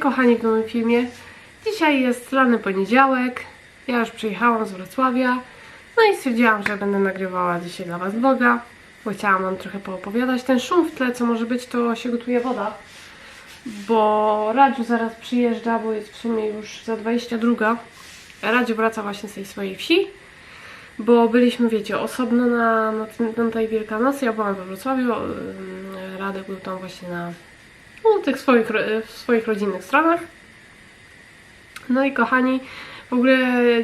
kochani w nowym filmie. Dzisiaj jest rany poniedziałek. Ja już przyjechałam z Wrocławia. No i stwierdziłam, że będę nagrywała dzisiaj dla Was vloga. Bo chciałam Wam trochę poopowiadać. Ten szum w tle, co może być, to się gotuje woda. Bo Radziu zaraz przyjeżdża, bo jest w sumie już za 22. Radziu wraca właśnie z tej swojej wsi. Bo byliśmy, wiecie, osobno na, na, na tej Wielkanocy. Ja byłam we Wrocławiu. Radek był tam właśnie na no, tych swoich, w swoich rodzinnych stronach. No i kochani, w ogóle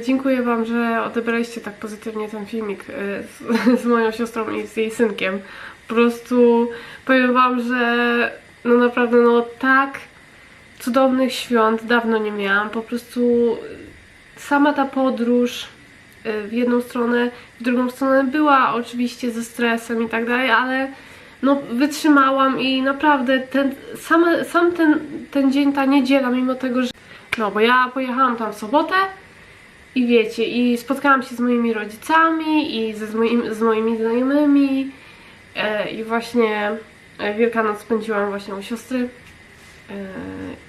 dziękuję Wam, że odebraliście tak pozytywnie ten filmik y, z, z moją siostrą i z jej synkiem. Po prostu powiem Wam, że no naprawdę no tak cudownych świąt dawno nie miałam. Po prostu sama ta podróż y, w jedną stronę, w drugą stronę była oczywiście ze stresem i tak dalej, ale no wytrzymałam i naprawdę ten, sam, sam ten, ten dzień, ta niedziela, mimo tego, że no bo ja pojechałam tam w sobotę i wiecie, i spotkałam się z moimi rodzicami i ze, z, moim, z moimi znajomymi e, i właśnie e, Wielkanoc spędziłam właśnie u siostry e,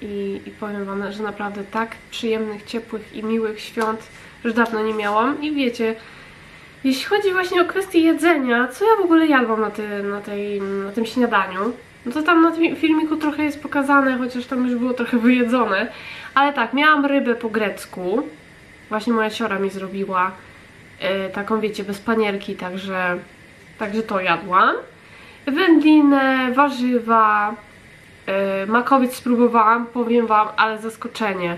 i, i powiem wam, że naprawdę tak przyjemnych, ciepłych i miłych świąt już dawno nie miałam. I wiecie, jeśli chodzi właśnie o kwestię jedzenia, co ja w ogóle jadłam na, ty, na, tej, na tym śniadaniu, no to tam na tym filmiku trochę jest pokazane, chociaż tam już było trochę wyjedzone. Ale tak, miałam rybę po grecku. Właśnie moja siora mi zrobiła e, taką, wiecie, bez panierki, także, także to jadłam. Wędlinę, warzywa, e, makowiec spróbowałam, powiem wam, ale zaskoczenie.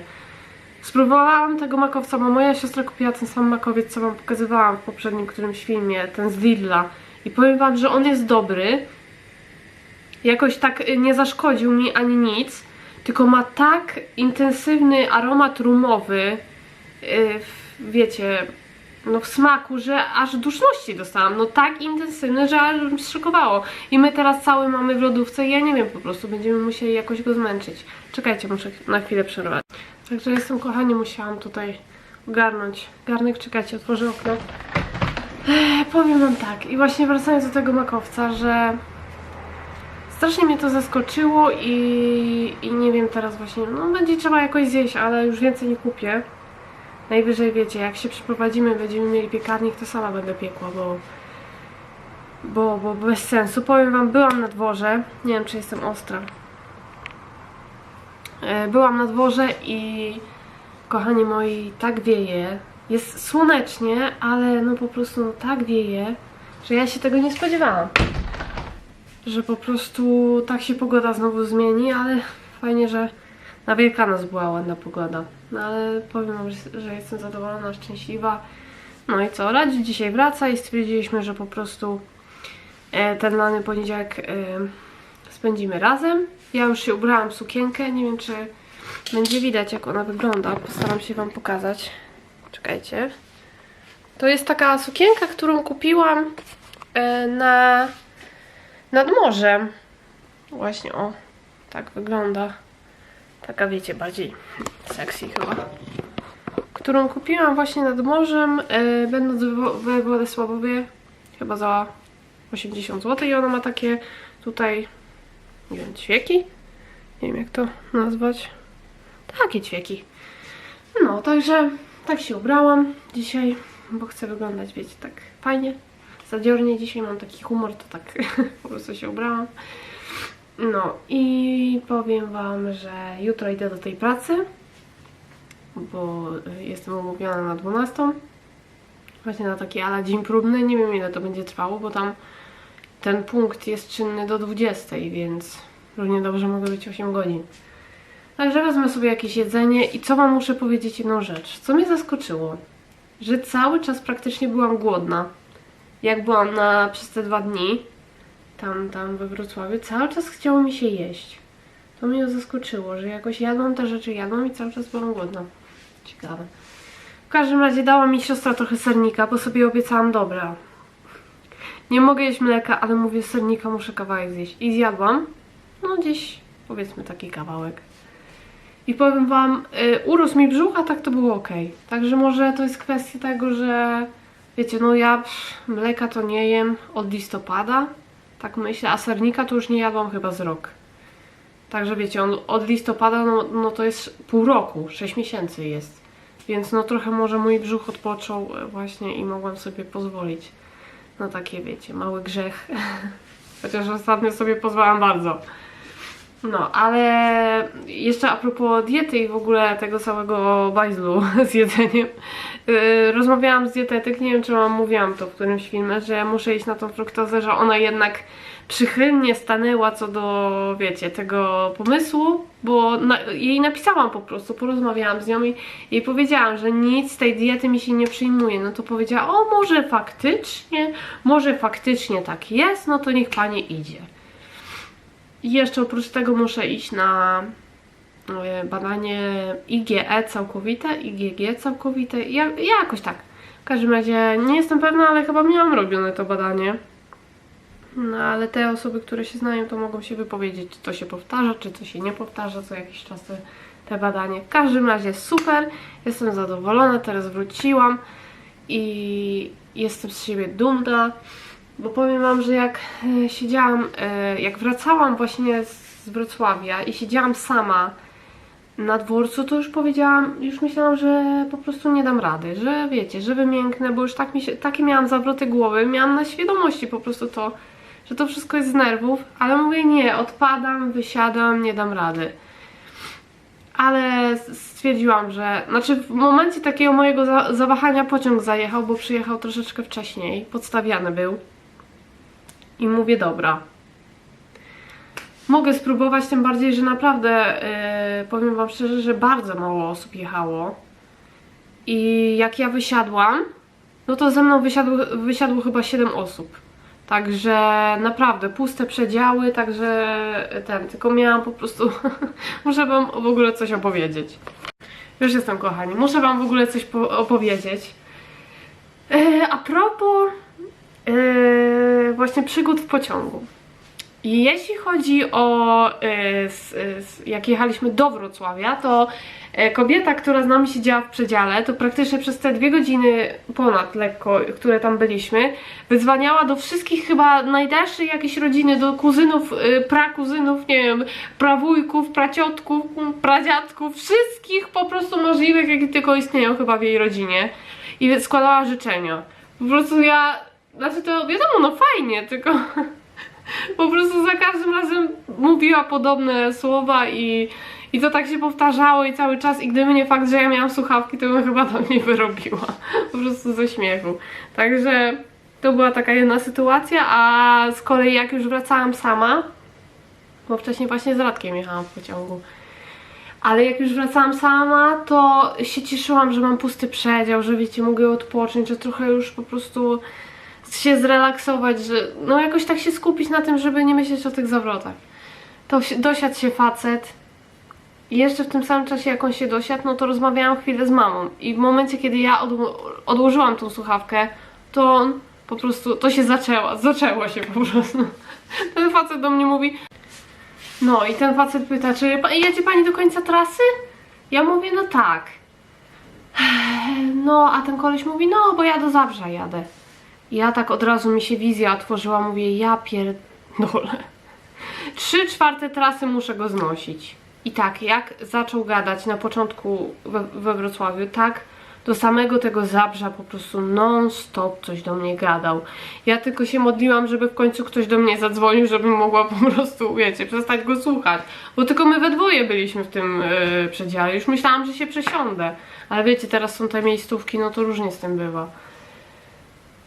Spróbowałam tego makowca, bo moja siostra kupiła ten sam makowiec, co wam pokazywałam w poprzednim którymś filmie, ten z Lidla. I powiem wam, że on jest dobry. Jakoś tak y, nie zaszkodził mi ani nic, tylko ma tak intensywny aromat rumowy, y, w, wiecie, no w smaku, że aż duszności dostałam. No tak intensywny, że aż mnie zszokowało. I my teraz cały mamy w lodówce i ja nie wiem, po prostu będziemy musieli jakoś go zmęczyć. Czekajcie, muszę na chwilę przerwać. Także jestem, kochani, musiałam tutaj ogarnąć garnek. Czekajcie, otworzę okno. Ech, powiem wam tak, i właśnie wracając do tego makowca, że strasznie mnie to zaskoczyło i, i nie wiem teraz właśnie, no będzie trzeba jakoś zjeść, ale już więcej nie kupię. Najwyżej wiecie, jak się przeprowadzimy, będziemy mieli piekarnik, to sama będę piekła, bo, bo, bo bez sensu. Powiem wam, byłam na dworze, nie wiem czy jestem ostra. E, Byłam na dworze i kochani moi, tak wieje. Jest słonecznie, ale no po prostu no, tak wieje, że ja się tego nie spodziewałam. Że po prostu tak się pogoda znowu zmieni, ale fajnie, że na Wielkanoc była ładna pogoda. No ale powiem wam, że, jestem zadowolona, szczęśliwa. No i co, Radzi dzisiaj wraca i stwierdziliśmy, że po prostu e, ten lany poniedziałek e, spędzimy razem. Ja już się ubrałam w sukienkę, nie wiem czy będzie widać jak ona wygląda. Postaram się wam pokazać. Czekajcie. To jest taka sukienka, którą kupiłam e, na nad morzem. Właśnie o, tak wygląda. Taka wiecie, bardziej sexy chyba. Którą kupiłam właśnie nad morzem, e, będąc we- Władysławowie, chyba za 80 zł i ona ma takie tutaj, nie wiem, ćwieki? Nie wiem jak to nazwać. Takie ćwieki. No, także tak się ubrałam dzisiaj, bo chcę wyglądać, wiecie, tak fajnie. Zadziornie dzisiaj mam taki humor, to tak po prostu się ubrałam. No i powiem Wam, że jutro idę do tej pracy, bo jestem umówiona na 12. Właśnie na taki ala dzień próbny. Nie wiem ile to będzie trwało, bo tam ten punkt jest czynny do 20, więc równie dobrze mogę być 8 godzin. Także wezmę sobie jakieś jedzenie i co Wam muszę powiedzieć jedną rzecz. Co mnie zaskoczyło, że cały czas praktycznie byłam głodna. Jak byłam na, przez te dwa dni, tam, tam we Wrocławiu, cały czas chciało mi się jeść. To mnie zaskoczyło, że jakoś jadłam te rzeczy, jadłam i cały czas byłam głodna. Ciekawe. W każdym razie dała mi siostra trochę sernika, bo sobie obiecałam, dobra. Nie mogę jeść mleka, ale mówię sernika, muszę kawałek zjeść. I zjadłam, no gdzieś powiedzmy taki kawałek. I powiem wam, y, urósł mi brzuch, a tak to było ok. Także może to jest kwestia tego, że wiecie, no ja pff, mleka to nie jem od listopada, tak myślę, a sernika to już nie jadłam chyba z rok. Także wiecie, on od listopada, no, no to jest pół roku, 6 miesięcy jest. Więc no trochę może mój brzuch odpoczął e, właśnie i mogłam sobie pozwolić na takie, wiecie, mały grzech. Chociaż ostatnio sobie pozwalam bardzo. No, ale jeszcze a propos diety i w ogóle tego całego bajzlu z jedzeniem. Yy, rozmawiałam z dietetyk, nie wiem czy wam mówiłam to w którymś filmie, że muszę iść na tą fruktozę, że ona jednak przychylnie stanęła co do, wiecie, tego pomysłu, bo na, jej napisałam po prostu, porozmawiałam z nią i powiedziałam, że nic z tej diety mi się nie przyjmuje. No to powiedziała, o może faktycznie, może faktycznie tak jest, no to niech pani idzie. I jeszcze oprócz tego muszę iść na badanie IgE całkowite, IgG całkowite, ja, jakoś tak. W każdym razie nie jestem pewna, ale chyba miałam robione to badanie. No ale te osoby, które się znają, to mogą się wypowiedzieć, czy to się powtarza, czy to się nie powtarza co jakiś czas te, badanie. W każdym razie super, jestem zadowolona, teraz wróciłam i jestem z siebie dumna, bo powiem Wam, że jak e, siedziałam, e, jak wracałam właśnie z Wrocławia i siedziałam sama na dworcu, to już powiedziałam, już myślałam, że po prostu nie dam rady, że wiecie, że wymięknę, bo już tak mi się, takie miałam zawroty głowy, miałam na świadomości po prostu to, że to wszystko jest z nerwów, ale mówię nie, odpadam, wysiadam, nie dam rady. Ale stwierdziłam, że, znaczy w momencie takiego mojego za zawahania pociąg zajechał, bo przyjechał troszeczkę wcześniej, podstawiany był. I mówię, dobra, Mogę spróbować, tym bardziej, że naprawdę yy, powiem Wam szczerze, że bardzo mało osób jechało. I jak ja wysiadłam, no to ze mną wysiadło, wysiadło chyba 7 osób. Także naprawdę puste przedziały, także ten, tylko miałam po prostu, muszę Wam w ogóle coś opowiedzieć. Już jestem kochani, muszę Wam w ogóle coś opowiedzieć. Yy, a propos yy, właśnie przygód w pociągu. Jeśli chodzi o s, s, jak jechaliśmy do Wrocławia, to y, kobieta, która z nami siedziała w przedziale, to praktycznie przez te dwie godziny ponad lekko, które tam byliśmy, wyzwaniała do wszystkich chyba najdalszej jakiejś rodziny, do kuzynów, prakuzynów, nie wiem, prawujków, praciotków, pradziadków, wszystkich po prostu możliwych, jakie tylko istnieją chyba w jej rodzinie. I składała życzenia. Po prostu ja, znaczy to wiadomo, no fajnie, tylko po prostu za każdym razem mówiła podobne słowa i, i to tak się powtarzało i cały czas i gdyby nie fakt, że ja miałam słuchawki, to bym chyba tam nie wyrobiła. Po prostu ze śmiechu. Także to była taka jedna sytuacja, a z kolei jak już wracałam sama, bo wcześniej właśnie z Radkiem jechałam w pociągu, ale jak już wracałam sama, to się cieszyłam, że mam pusty przedział, że wiecie, mogę odpocząć, że trochę już po prostu się zrelaksować, że no jakoś tak się skupić na tym, żeby nie myśleć o tych zawrotach. To dosiadł się facet i jeszcze w tym samym czasie jak on się dosiadł, no to rozmawiałam chwilę z mamą i w momencie kiedy ja odło- odłożyłam tą słuchawkę, to on po prostu, to się zaczęło, zaczęło się po prostu. Ten facet do mnie mówi no i ten facet pyta, czy jedzie pani do końca trasy? Ja mówię, no tak. No, a ten koleś mówi, no bo ja do Zabrza jadę. Ja tak od razu mi się wizja otworzyła, mówię, ja pierdolę. Trzy czwarte trasy muszę go znosić. I tak, jak zaczął gadać na początku we, we Wrocławiu, tak do samego tego Zabrza po prostu non-stop coś do mnie gadał. Ja tylko się modliłam, żeby w końcu ktoś do mnie zadzwonił, żebym mogła po prostu, wiecie, przestać go słuchać. Bo tylko my we dwoje byliśmy w tym yy, przedziale. Już myślałam, że się przesiądę. Ale wiecie, teraz są te miejscówki, no to różnie z tym bywa.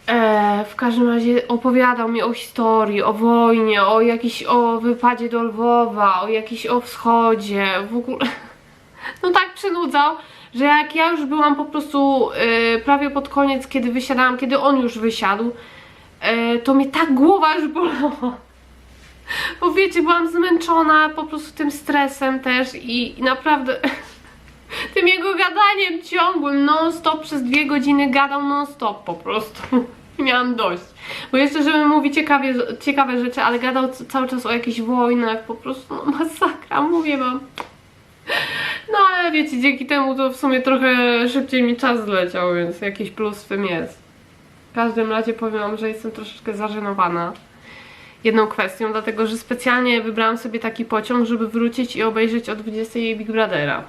E, w każdym razie opowiadał mi o historii, o wojnie, o jakiś, o wypadzie do Lwowa, o jakiś o wschodzie, w ogóle. No tak przynudzał, że jak ja już byłam po prostu e, prawie pod koniec, kiedy wysiadałam, kiedy on już wysiadł, e, to mnie tak głowa już bolała. Bo wiecie, byłam zmęczona po prostu tym stresem też i, i naprawdę tym jego gadaniem ciągłym, non-stop przez dwie godziny gadał non-stop po prostu. Miałam dość. Bo jeszcze, żeby mówić ciekawie, ciekawe rzeczy, ale gadał cały czas o jakichś wojnach, po prostu no masakra, mówię wam. No ale wiecie, dzięki temu to w sumie trochę szybciej mi czas zleciał, więc jakiś plus w tym jest. W każdym razie powiem wam, że jestem troszeczkę zażenowana. jedną kwestią, dlatego że specjalnie wybrałam sobie taki pociąg, żeby wrócić i obejrzeć o 20 Big Brothera.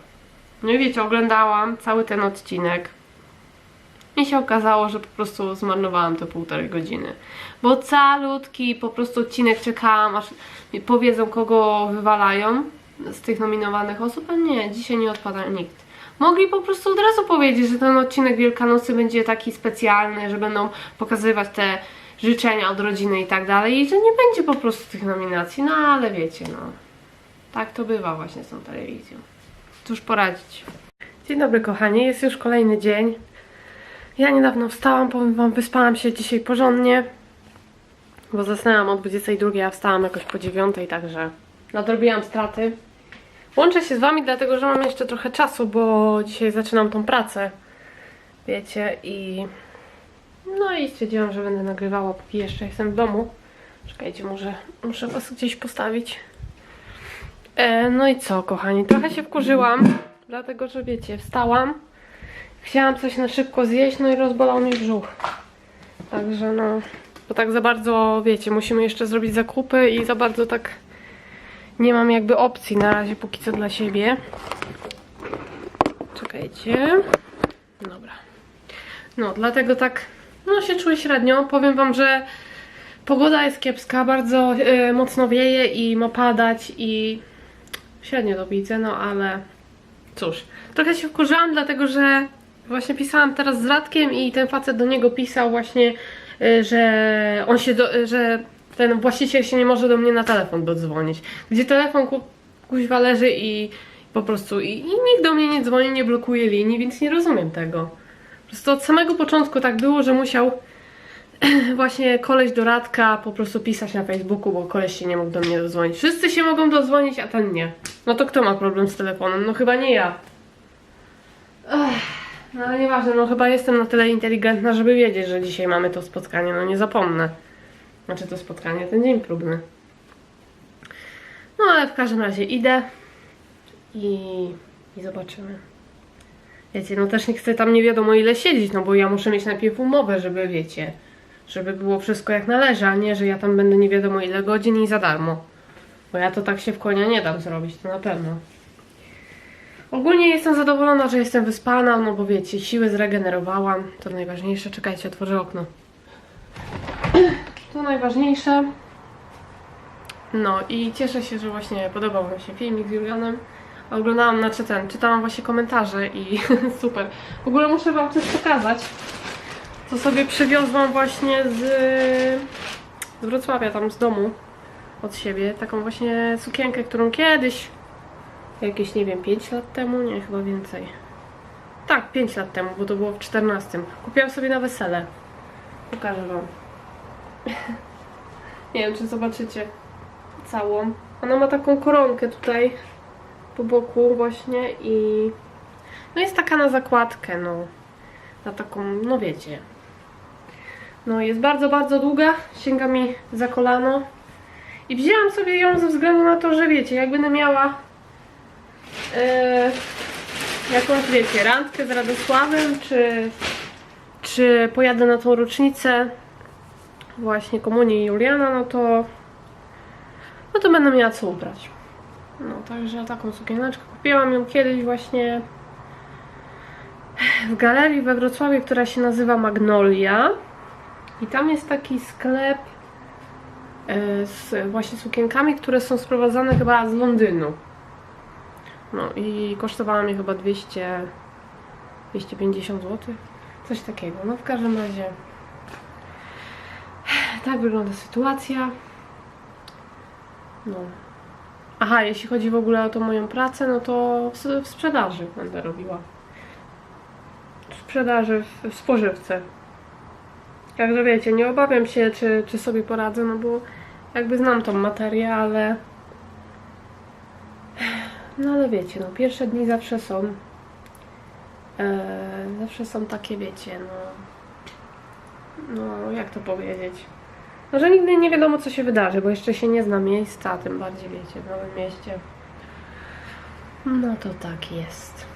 No i wiecie, oglądałam cały ten odcinek. I się okazało, że po prostu zmarnowałam te półtorej godziny. Bo calutki po prostu odcinek czekałam, aż powiedzą, kogo wywalają z tych nominowanych osób, a nie, dzisiaj nie odpada nikt. Mogli po prostu od razu powiedzieć, że ten odcinek Wielkanocy będzie taki specjalny, że będą pokazywać te życzenia od rodziny i tak dalej i że nie będzie po prostu tych nominacji, no ale wiecie, no. Tak to bywa właśnie z tą telewizją. Cóż poradzić. Dzień dobry kochani, jest już kolejny dzień. Ja niedawno wstałam, powiem wam, wyspałam się dzisiaj porządnie, bo zasnęłam o 22, a wstałam jakoś po 9, także nadrobiłam straty. Łączę się z wami dlatego, że mam jeszcze trochę czasu, bo dzisiaj zaczynam tą pracę, wiecie, i no i stwierdziłam, że będę nagrywała, póki jeszcze jestem w domu. Czekajcie, może muszę was gdzieś postawić. E, no i co, kochani, trochę się wkurzyłam, dlatego, że wiecie, wstałam, chciałam coś na szybko zjeść, no i rozbolał mi brzuch. Także no, bo tak za bardzo, wiecie, musimy jeszcze zrobić zakupy i za bardzo tak nie mam jakby opcji na razie póki co dla siebie. Czekajcie. Dobra. No, dlatego tak, no się czuję średnio. Powiem wam, że pogoda jest kiepska, bardzo e, mocno wieje i ma padać i średnio to widzę, no ale cóż. Trochę się wkurzyłam, dlatego że właśnie pisałam teraz z Radkiem i ten facet do niego pisał właśnie, e, że on się, do, że ten właściciel się nie może do mnie na telefon dodzwonić. Gdzie telefon ku, kuźwa leży i po prostu i, i nikt do mnie nie dzwoni, nie blokuje linii, więc nie rozumiem tego. Po prostu od samego początku tak było, że musiał właśnie koleś do Radka po prostu pisać na Facebooku, bo koleś się nie mógł do mnie dodzwonić. Wszyscy się mogą dodzwonić, a ten nie. No to kto ma problem z telefonem? No chyba nie ja. Ech, no ale nieważne, no chyba jestem na tyle inteligentna, żeby wiedzieć, że dzisiaj mamy to spotkanie, no nie zapomnę. Znaczy to spotkanie, ten dzień próbny. No ale w każdym razie idę i, i zobaczymy. Wiecie, no też nie chcę tam nie wiadomo ile siedzieć, no bo ja muszę mieć najpierw umowę, żeby wiecie, żeby było wszystko jak należy, a nie, że ja tam będę nie wiadomo ile godzin i za darmo. Bo ja to tak się w konia nie dam zrobić, to na pewno. Ogólnie jestem zadowolona, że jestem wyspana, no bo wiecie, siły zregenerowałam, to najważniejsze. Czekajcie, otworzę okno. To najważniejsze. No i cieszę się, że właśnie podobał mi się filmik z Julianem. Oglądałam, znaczy ten, czytałam właśnie komentarze i super. W ogóle muszę wam coś pokazać, co sobie przywiozłam właśnie z, z Wrocławia, tam z domu od siebie. Taką właśnie sukienkę, którą kiedyś, jakieś nie wiem, 5 lat temu, nie, chyba więcej. Tak, 5 lat temu, bo to było w 14. Kupiłam sobie na wesele. Pokażę wam. Nie wiem, czy zobaczycie całą. Ona ma taką koronkę tutaj po boku właśnie i no jest taka na zakładkę, no. Na taką, no wiecie. No jest bardzo, bardzo długa, sięga mi za kolano. I wzięłam sobie ją ze względu na to, że wiecie, jak będę miała e, jakąś, wiecie, randkę z Radosławem, czy, czy pojadę na tą rocznicę właśnie komunii Juliana, no to no to będę miała co ubrać. No, także taką sukieneczkę kupiłam ją kiedyś właśnie w galerii we Wrocławiu, która się nazywa Magnolia. I tam jest taki sklep e, z właśnie sukienkami, które są sprowadzane chyba z Londynu. No i kosztowała mnie chyba 200 250 zł. Coś takiego. No w każdym razie tak wygląda sytuacja. No. Aha, jeśli chodzi w ogóle o tą moją pracę, no to w, w sprzedaży będę robiła. W sprzedaży, w, w spożywce. Także wiecie, nie obawiam się, czy, czy sobie poradzę, no bo jakby znam tą materię, ale... No ale wiecie, no pierwsze dni zawsze są... E, zawsze są takie, wiecie, no... No, jak to powiedzieć? No, że nigdy nie wiadomo, co się wydarzy, bo jeszcze się nie zna miejsca, tym bardziej wiecie, w nowym mieście. No to tak jest.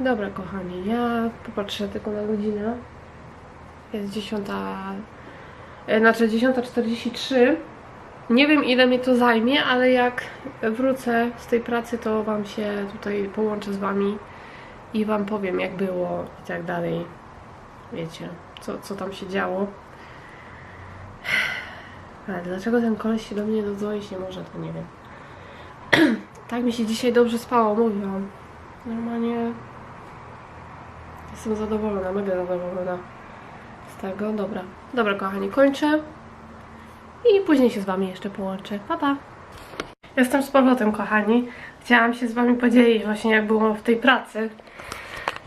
Dobra, kochani, ja popatrzę tylko na godzinę. Jest 10. e, Znaczy 10.43. Nie wiem ile mi to zajmie, ale jak wrócę z tej pracy, to Wam się tutaj połączę z Wami i Wam powiem jak było i tak dalej. Wiecie, co, co tam się działo. Ale dlaczego ten koleś się do mnie dodzwonić nie może, to nie wiem. tak mi się dzisiaj dobrze spało, mówiłam. Normalnie jestem zadowolona, mega zadowolona tego. Dobra, dobra kochani, kończę. I później się z Wami jeszcze połączę. Pa, pa! Jestem z powrotem, kochani. Chciałam się z Wami podzielić właśnie jak było w tej pracy.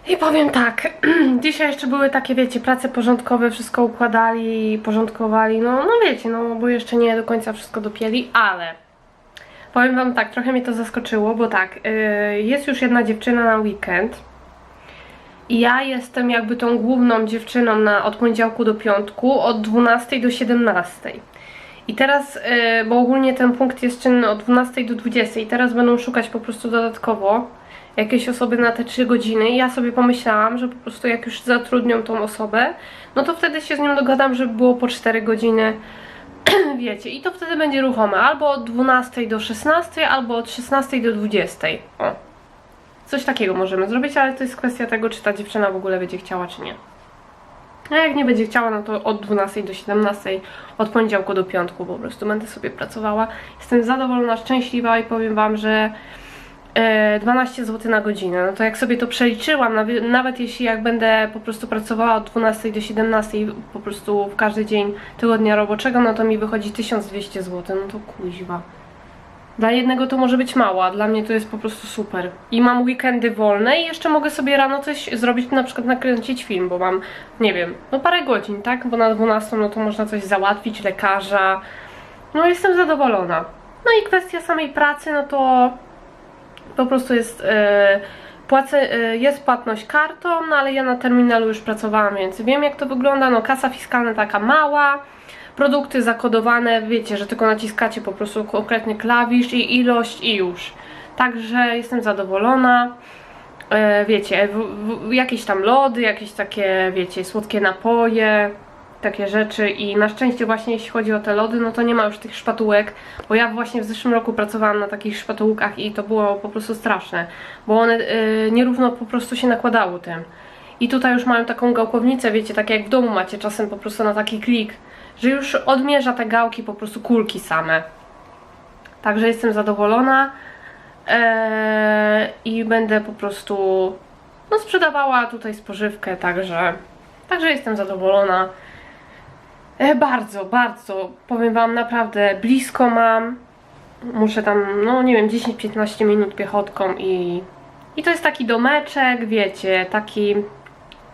I powiem tak, dzisiaj jeszcze były takie, wiecie, prace porządkowe, wszystko układali, porządkowali, no, no wiecie, no bo jeszcze nie do końca wszystko dopieli, ale powiem Wam tak, trochę mnie to zaskoczyło, bo tak, yy, jest już jedna dziewczyna na weekend ja jestem jakby tą główną dziewczyną na, od poniedziałku do piątku, od 12 do 17. I teraz, yy, bo ogólnie ten punkt jest czynny od 12 do 20 i teraz będą szukać po prostu dodatkowo jakieś osoby na te 3 godziny i ja sobie pomyślałam, że po prostu jak już zatrudnią tą osobę, no to wtedy się z nią dogadam, żeby było po 4 godziny, wiecie, i to wtedy będzie ruchome, albo od 12 do 16, albo od 16 do 20. O. Coś takiego możemy zrobić, ale to jest kwestia tego, czy ta dziewczyna w ogóle będzie chciała, czy nie. A jak nie będzie chciała, no to od 12 do 17, od poniedziałku do piątku po prostu będę sobie pracowała. Jestem zadowolona, szczęśliwa i powiem Wam, że e, 12 zł na godzinę. No to jak sobie to przeliczyłam, nawet jeśli jak będę po prostu pracowała od 12 do 17 po prostu w każdy dzień tygodnia roboczego, no to mi wychodzi 1200 zł. No to kuźwa. Dla jednego to może być mało, a dla mnie to jest po prostu super. I mam weekendy wolne i jeszcze mogę sobie rano coś zrobić, na przykład nakręcić film, bo mam, nie wiem, no parę godzin, tak? Bo na 12 no to można coś załatwić, lekarza. No jestem zadowolona. No i kwestia samej pracy, no to po prostu jest e, płacę, e, jest płatność kartą, no ale ja na terminalu już pracowałam, więc wiem jak to wygląda. No kasa fiskalna taka mała, produkty zakodowane, wiecie, że tylko naciskacie po prostu konkretny klawisz i ilość i już. Także jestem zadowolona. E, wiecie, jakieś tam lody, jakieś takie, wiecie, słodkie napoje, takie rzeczy i na szczęście właśnie jeśli chodzi o te lody, no to nie ma już tych szpatułek, bo ja właśnie w zeszłym roku pracowałam na takich szpatułkach i to było po prostu straszne, bo one y, nierówno po prostu się nakładały tym. I tutaj już mają taką gałkownicę, wiecie, tak jak w domu macie czasem po prostu na taki klik, że już odmierza te gałki po prostu kulki same. Także jestem zadowolona eee, i będę po prostu no, sprzedawała tutaj spożywkę, także, także jestem zadowolona. E, bardzo, bardzo, powiem Wam, naprawdę blisko mam. Muszę tam, no nie wiem, 10-15 minut piechotką i, i to jest taki domeczek, wiecie, taki,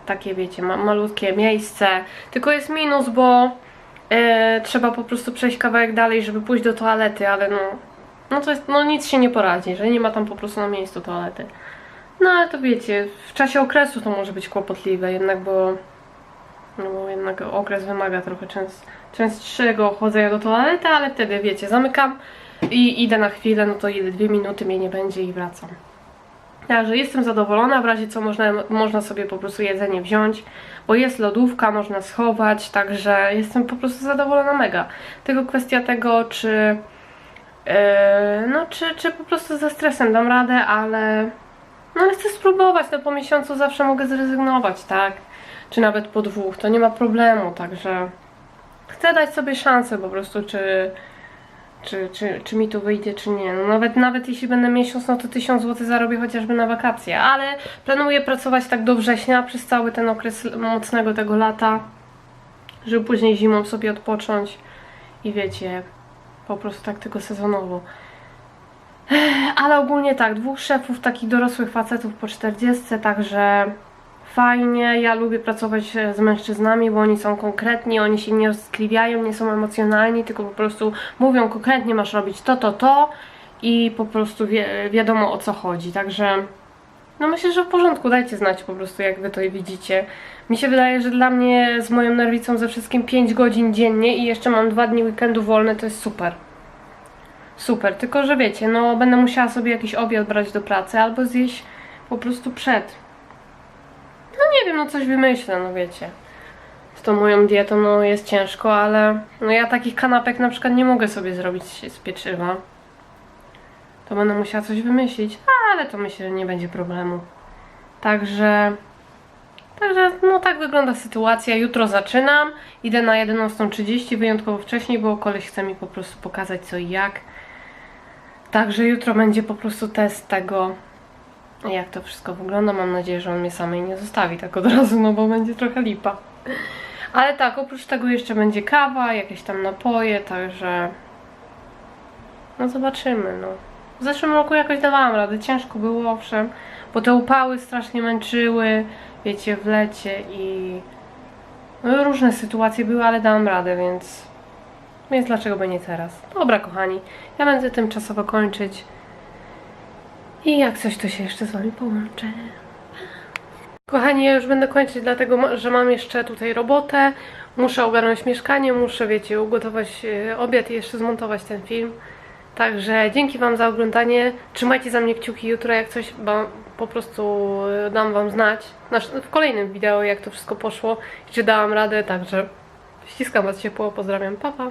takie wiecie, ma, malutkie miejsce. Tylko jest minus, bo e, trzeba po prostu przejść kawałek dalej, żeby pójść do toalety, ale no, no to jest, no nic się nie poradzi, że nie ma tam po prostu na miejscu toalety. No ale to wiecie, w czasie okresu to może być kłopotliwe, jednak bo no bo jednak okres wymaga trochę częst, częstszego chodzenia do toalety, ale wtedy wiecie, zamykam i idę na chwilę, no to ile, dwie minuty mnie nie będzie i wracam. Także jestem zadowolona, w razie co można, można sobie po prostu jedzenie wziąć, bo jest lodówka, można schować, także jestem po prostu zadowolona mega. Tylko kwestia tego, czy yy, no czy, czy po prostu ze stresem dam radę, ale no chcę spróbować, no po miesiącu zawsze mogę zrezygnować, tak? Czy nawet po dwóch, to nie ma problemu, także chcę dać sobie szansę po prostu, czy, czy, czy, czy mi tu wyjdzie, czy nie. No nawet, nawet jeśli będę miesiąc, no to 1000 zł zarobię chociażby na wakacje, ale planuję pracować tak do września, przez cały ten okres mocnego tego lata, żeby później zimą sobie odpocząć i wiecie, po prostu tak tylko sezonowo. Ale ogólnie tak, dwóch szefów, takich dorosłych facetów po 40, także fajnie. Ja lubię pracować e, z mężczyznami, bo oni są konkretni, oni się nie rozkliwiają, nie są emocjonalni, tylko po prostu mówią konkretnie masz robić to, to, to i po prostu wi wiadomo o co chodzi. Także no myślę, że w porządku, dajcie znać po prostu jak wy to widzicie. Mi się wydaje, że dla mnie z moją nerwicą ze wszystkim 5 godzin dziennie i jeszcze mam 2 dni weekendu wolne, to jest super. Super, tylko że wiecie, no będę musiała sobie jakiś obiad brać do pracy albo zjeść po prostu przed. No nie wiem, no coś wymyślę, no wiecie. z tą moją dietą, no jest ciężko, ale no ja takich kanapek na przykład nie mogę sobie zrobić z pieczywa. To będę musiała coś wymyślić, ale to myślę, że nie będzie problemu. Także, także no tak wygląda sytuacja. Jutro zaczynam, idę na 11.30, wyjątkowo wcześniej, bo koleś chce mi po prostu pokazać co i jak. Także jutro będzie po prostu test tego, jak to wszystko wygląda. Mam nadzieję, że on mnie samej nie zostawi tak od razu, no bo będzie trochę lipa. Ale tak, oprócz tego jeszcze będzie kawa, jakieś tam napoje, także no zobaczymy, no. W zeszłym roku jakoś dawałam radę, ciężko było owszem, bo te upały strasznie męczyły, wiecie, w lecie i no, różne sytuacje były, ale dałam radę, więc więc dlaczego by nie teraz? Dobra, kochani, ja będę tymczasowo kończyć i jak coś, to się jeszcze z wami połączę. Kochani, ja już będę kończyć, dlatego że mam jeszcze tutaj robotę. Muszę ogarnąć mieszkanie, muszę, wiecie, ugotować e, obiad i jeszcze zmontować ten film. Także dzięki Wam za oglądanie. Trzymajcie za mnie kciuki jutro, jak coś, po prostu e, dam Wam znać w kolejnym wideo, jak to wszystko poszło czy dałam radę. Także ściskam Was ciepło, pozdrawiam, pa pa.